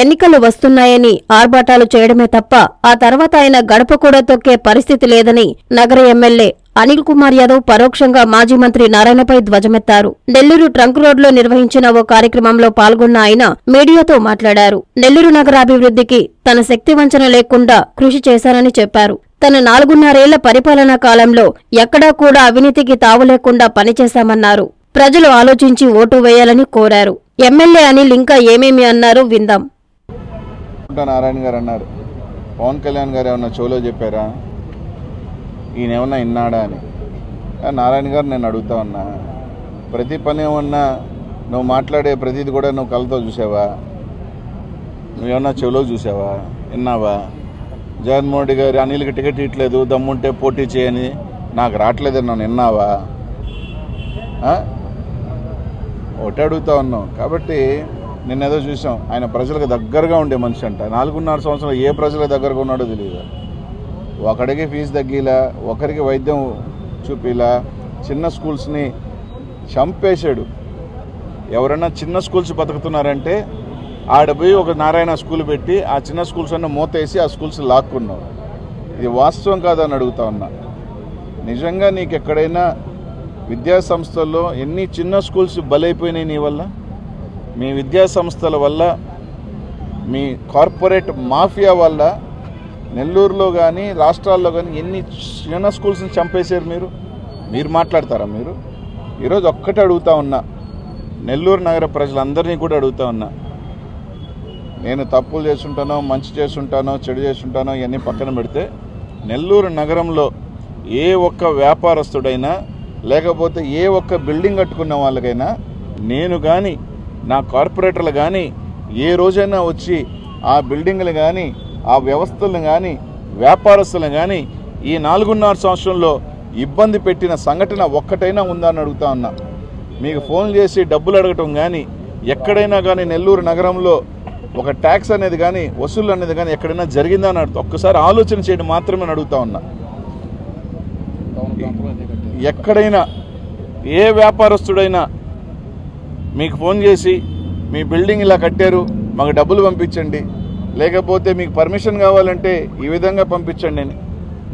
ఎన్నికలు వస్తున్నాయని ఆర్భాటాలు చేయడమే తప్ప ఆ తర్వాత ఆయన గడప కూడా తొక్కే పరిస్థితి లేదని నగర ఎమ్మెల్యే అనిల్ కుమార్ యాదవ్ పరోక్షంగా మాజీ మంత్రి నారాయణపై ధ్వజమెత్తారు. నెల్లూరు ట్రంక్ రోడ్లో నిర్వహించిన ఓ కార్యక్రమంలో పాల్గొన్న ఆయన మీడియాతో మాట్లాడారు. నెల్లూరు నగరాభివృద్ధికి తన శక్తి వంచన లేకుండా కృషి చేశారని చెప్పారు. తన నాలుగున్నరేళ్ళ పరిపాలనా కాలంలో ఎక్కడా కూడా అవినీతికి తావు లేకుండా పనిచేశామన్నారు. ప్రజలు ఆలోచించి ఓటు వేయాలని కోరారు. ఎమ్మెల్యే అనిల్ ఇంకా ఏమేమి అన్నారో విందాం. పుట్ట నారాయణ గారు అన్నారు. పవన్ కళ్యాణ్ గారు ఏమన్నా చెవులో చెప్పారా? ఈయన ఏమన్నా విన్నాడా అని నారాయణ గారు నేను అడుగుతా ఉన్నా. ప్రతి పని ఏమన్నా నువ్వు మాట్లాడే ప్రతిది కూడా నువ్వు కళ్ళతో చూసావా? నువ్వేమన్నా చెవులో చూసావా? విన్నావా? జగన్మోహన్ రెడ్డి గారు అనిల్కి టికెట్ ఇట్లేదు దమ్ముంటే పోటీ చేయని నాకు రావట్లేదని నన్ను విన్నావా? ఒకటి అడుగుతా ఉన్నాం కాబట్టి నిన్నేదో చూసాం. ఆయన ప్రజలకు దగ్గరగా ఉండే మనిషి అంట. నాలుగున్నర సంవత్సరాలు ఏ ప్రజలకు దగ్గరగా ఉన్నాడో తెలియదు. ఒకడికి ఫీజు తగ్గిలా ఒకరికి వైద్యం చూపిలా చిన్న స్కూల్స్ని చంపేశాడు. ఎవరైనా చిన్న స్కూల్స్ బతుకుతున్నారంటే ఆడ పోయి ఒక నారాయణ స్కూల్ పెట్టి ఆ చిన్న స్కూల్స్ అన్న మూతేసి ఆ స్కూల్స్ లాక్కున్నావు. ఇది వాస్తవం కాదని అడుగుతా ఉన్నా. నిజంగా నీకు ఎక్కడైనా విద్యా సంస్థల్లో ఎన్ని చిన్న స్కూల్స్ బలైపోయినాయి నీ వల్ల? మీ విద్యా సంస్థల వల్ల మీ కార్పొరేట్ మాఫియా వల్ల నెల్లూరులో కానీ రాష్ట్రాల్లో కానీ ఎన్ని చిన్న స్కూల్స్ని చంపేశారు మీరు? మీరు మాట్లాడతారా మీరు? ఈరోజు ఒక్కటే అడుగుతా ఉన్నా. నెల్లూరు నగర ప్రజలందరినీ కూడా అడుగుతా ఉన్నా. నేను తప్పులు చేస్తుంటానో మంచి చేస్తుంటానో చెడు చేస్తుంటానో ఇవన్నీ పక్కన పెడితే నెల్లూరు నగరంలో ఏ ఒక్క వ్యాపారస్తుడైనా లేకపోతే ఏ ఒక్క బిల్డింగ్ కట్టుకున్న వాళ్ళకైనా నేను కానీ నా కార్పొరేటర్లు కానీ ఏ రోజైనా వచ్చి ఆ బిల్డింగ్లు కానీ ఆ వ్యవస్థలను కానీ వ్యాపారస్తులను కానీ ఈ నాలుగున్నర సంవత్సరంలో ఇబ్బంది పెట్టిన సంఘటన ఒక్కటైనా ఉందా అని అడుగుతా ఉన్నా. మీకు ఫోన్ చేసి డబ్బులు అడగటం కానీ ఎక్కడైనా కానీ నెల్లూరు నగరంలో ఒక ట్యాక్స్ అనేది కానీ వసూలు అనేది కానీ ఎక్కడైనా జరిగిందా అని అడుగుతా ఒక్కసారి ఆలోచన చేయడం మాత్రమే అడుగుతా ఉన్నా. ఎక్కడైనా ఏ వ్యాపారస్తుడైనా మీకు ఫోన్ చేసి మీ బిల్డింగ్ ఇలా కట్టారు మాకు డబ్బులు పంపించండి. లేకపోతే మీకు పర్మిషన్ కావాలంటే ఈ విధంగా పంపించండి అని.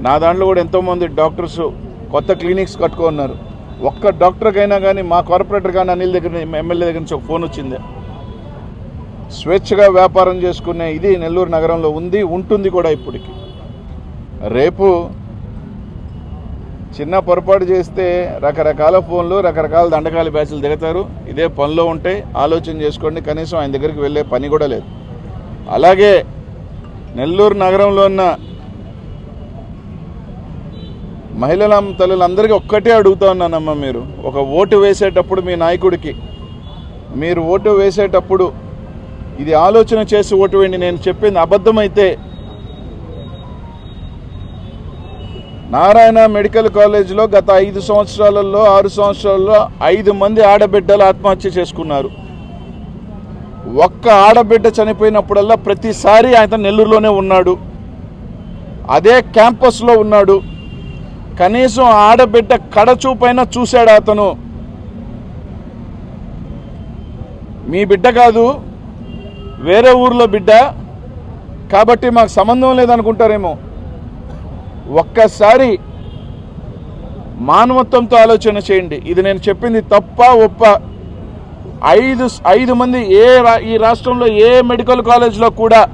నా దాంట్లో కూడా ఎంతోమంది డాక్టర్స్ కొత్త క్లినిక్స్ కట్టుకున్నారు. ఒక్క డాక్టర్కైనా కానీ మా కార్పొరేటర్ కానీ అనిల్ దగ్గర ఎమ్మెల్యే దగ్గర నుంచి ఒక ఫోన్ వచ్చింది. స్వేచ్ఛగా వ్యాపారం చేసుకునే ఇది నెల్లూరు నగరంలో ఉంది ఉంటుంది కూడా ఇప్పటికి. రేపు చిన్న పొరపాటు చేస్తే రకరకాల ఫోన్లు రకరకాల దండకాల బ్యాచ్లు దిగుతారు ఇదే పనిలో ఉంటే ఆలోచన చేసుకోండి. కనీసం ఆయన దగ్గరికి వెళ్ళే పని కూడా లేదు. అలాగే నెల్లూరు నగరంలో ఉన్న మహిళల తల్లులందరికీ ఒక్కటే అడుగుతా ఉన్నానమ్మా మీరు. ఒక ఓటు వేసేటప్పుడు మీ నాయకుడికి మీరు ఓటు వేసేటప్పుడు ఇది ఆలోచన చేసి ఓటు వేయండి. నేను చెప్పింది అబద్ధమైతే నారాయణ మెడికల్ కాలేజీలో గత ఐదు సంవత్సరాలలో ఆరు సంవత్సరాల్లో ఐదు మంది ఆడబిడ్డలు ఆత్మహత్య చేసుకున్నారు. ఒక్క ఆడబిడ్డ చనిపోయినప్పుడల్లా ప్రతిసారి ఆయన నెల్లూరులోనే ఉన్నాడు. అదే క్యాంపస్లో ఉన్నాడు. కనీసం ఆడబిడ్డ కడచూపైన చూశాడు అతను. మీ బిడ్డ కాదు వేరే ఊర్లో బిడ్డ. కాబట్టి మాకు సంబంధం లేదనుకుంటారేమో. ఒక్కసారి మానవత్వంతో ఆలోచన చేయండి. ఇది నేను చెప్పింది తప్ప ఒప్ప. ఐదు ఐదు మంది ఏ రా- ఈ రాష్ట్రంలో ఏ మెడికల్ కాలేజ్లో కూడా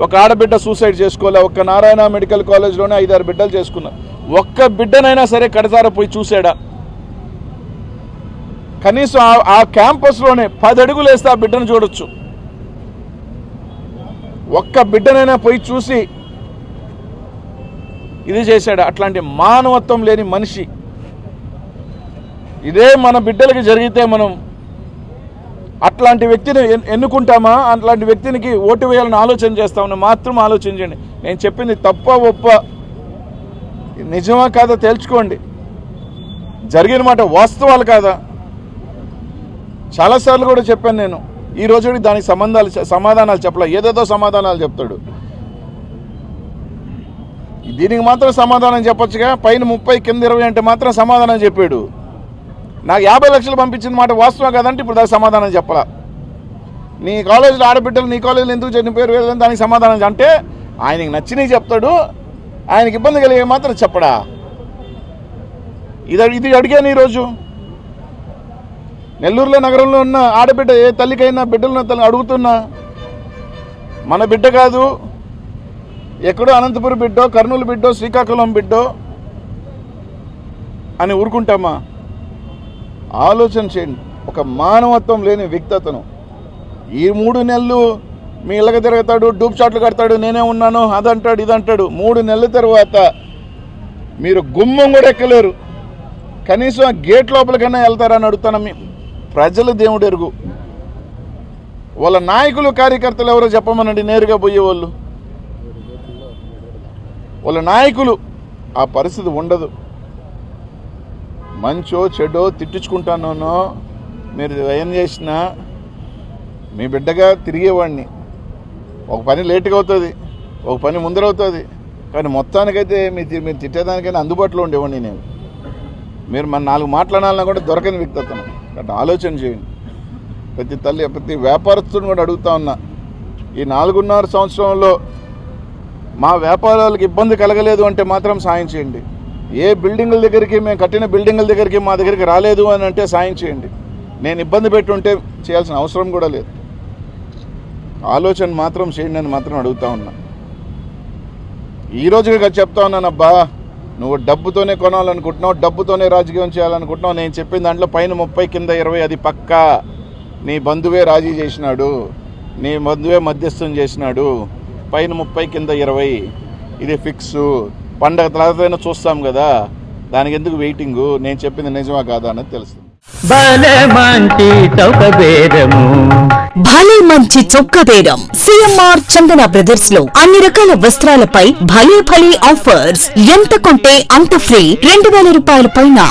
ఒక ఆడబిడ్డ సూసైడ్ చేసుకోలే. ఒక్క నారాయణ మెడికల్ కాలేజ్లోనే ఐదారు బిడ్డలు చేసుకున్నారు ఒక్క బిడ్డనైనా సరే కడతారా పోయి చూసాడా? కనీసం ఆ- ఆ క్యాంపస్లోనే పది అడుగులు వేస్తే ఆ బిడ్డను చూడొచ్చు. ఒక్క బిడ్డనైనా పోయి చూసి ఇది చేశాడు. అట్లాంటి మానవత్వం లేని మనిషి. ఇదే మన బిడ్డలకి జరిగితే మనం అట్లాంటి వ్యక్తిని ఎన్- ఎన్నుకుంటామా? అట్లాంటి వ్యక్తినికి ఓటు వేయాలని ఆలోచన చేస్తామని మాత్రం ఆలోచించండి. నేను చెప్పింది తప్ప ఒప్ప. నిజమా కాదా తేల్చుకోండి. జరిగిన మాట వాస్తవాలు కాదా? చాలాసార్లు కూడా చెప్పాను నేను. ఈ రోజు దానికి సంబంధాలు సమాధానాలు చెప్పలే. ఏదేదో సమాధానాలు చెప్తాడు. దీనికి మాత్రం సమాధానం చెప్పొచ్చుగా. పైన ముప్పై కింద ఇరవై అంటే మాత్రం సమాధానం చెప్పాడు. నాకు యాభై లక్షలు పంపించిన మాట వాస్తవం కదంటే ఇప్పుడు దానికి సమాధానం చెప్పరా నీ కాలేజీలో ఆడబిడ్డలు నీ కాలేజీలో ఎందుకు చనిపోయారు? వేరే దానికి సమాధానం అంటే ఆయనకి నచ్చినవి చెప్తాడు. ఆయనకి ఇబ్బంది కలిగే మాత్రం చెప్పడా? ఇది ఇది అడిగాను ఈరోజు. నెల్లూరులో నగరంలో ఉన్న ఆడబిడ్డ ఏ తల్లికైనా బిడ్డలున్న తల్లి అడుగుతున్నా మన బిడ్డ కాదు ఎక్కడో అనంతపురం బిడ్డో కర్నూలు బిడ్డో శ్రీకాకుళం బిడ్డో అని ఊరుకుంటామా? ఆలోచన చేయండి. ఒక మానవత్వం లేని వ్యక్తి అతను ఈ మూడు నెలలు మీ ఇళ్ళకి తిరుగుతాడు డూప్ షాట్లు కడతాడు నేనే ఉన్నాను అదంటాడు ఇదంటాడు. మూడు నెలల తర్వాత మీరు గుమ్మం కూడా ఎక్కలేరు. కనీసం ఆ గేట్ లోపలికైనా వెళ్తారని అడుగుతాను మీ ప్రజలు దేవుడు ఎరుగు వాళ్ళ నాయకులు కార్యకర్తలు ఎవరో చెప్పమనండి నేరుగా పోయేవాళ్ళు. వాళ్ళ నాయకులు ఆ పరిస్థితి ఉండదు. మంచో చెడో తిట్టించుకుంటానో మీరు ఏం చేసినా మీ బిడ్డగా తిరిగేవాడిని. ఒక పని లేట్గా అవుతుంది ఒక పని ముందరవుతుంది కానీ మొత్తానికైతే మీ మీరు తిట్టేదానికైనా అందుబాటులో ఉండేవాడిని నేను. మీరు మన నాలుగు మాట్లాడాలన్నా కూడా దొరకని వ్యక్తి అతను. అంటే ఆలోచన చేయండి. ప్రతి తల్లి ప్రతి వ్యాపారస్తుని కూడా అడుగుతా ఉన్నా ఈ నాలుగున్నర సంవత్సరంలో మా వ్యాపారాలకు ఇబ్బంది కలగలేదు అంటే మాత్రం సాయం చేయండి. ఏ బిల్డింగుల దగ్గరికి మేము కట్టిన బిల్డింగుల దగ్గరికి మా దగ్గరికి రాలేదు అని అంటే సాయం చేయండి. నేను ఇబ్బంది పెట్టుంటే చేయాల్సిన అవసరం కూడా లేదు. ఆలోచన మాత్రం చేయండి అని మాత్రం అడుగుతా ఉన్నా. ఈ రోజుగా చెప్తా ఉన్నాను అబ్బా నువ్వు డబ్బుతోనే కొనాలనుకుంటున్నావు డబ్బుతోనే రాజకీయం చేయాలనుకుంటున్నావు నేను చెప్పిన దాంట్లో పైన ముప్పై కింద ఇరవై అది పక్కా. నీ బంధువే రాజీ చేసినాడు నీ బంధువే మధ్యస్థం చేసినాడు పైన ముప్పై కింద ఇరవై. ఇది ఫిక్స్. పండగ తర్వాత చూస్తాం కదా. దానికి ఎందుకు వెయిటింగు? నేను చెప్పింది నిజమా కాదా అనేది తెలుస్తుంది. మంచి భలే మంచి చొక్క బేరం. సిఎంఆర్ చందన బ్రదర్స్లో అన్ని రకాల వస్త్రాలపై భలే భలే ఆఫర్స్. ఎంత కొంటే అంత ఫ్రీ. రెండు వేల రూపాయల పైన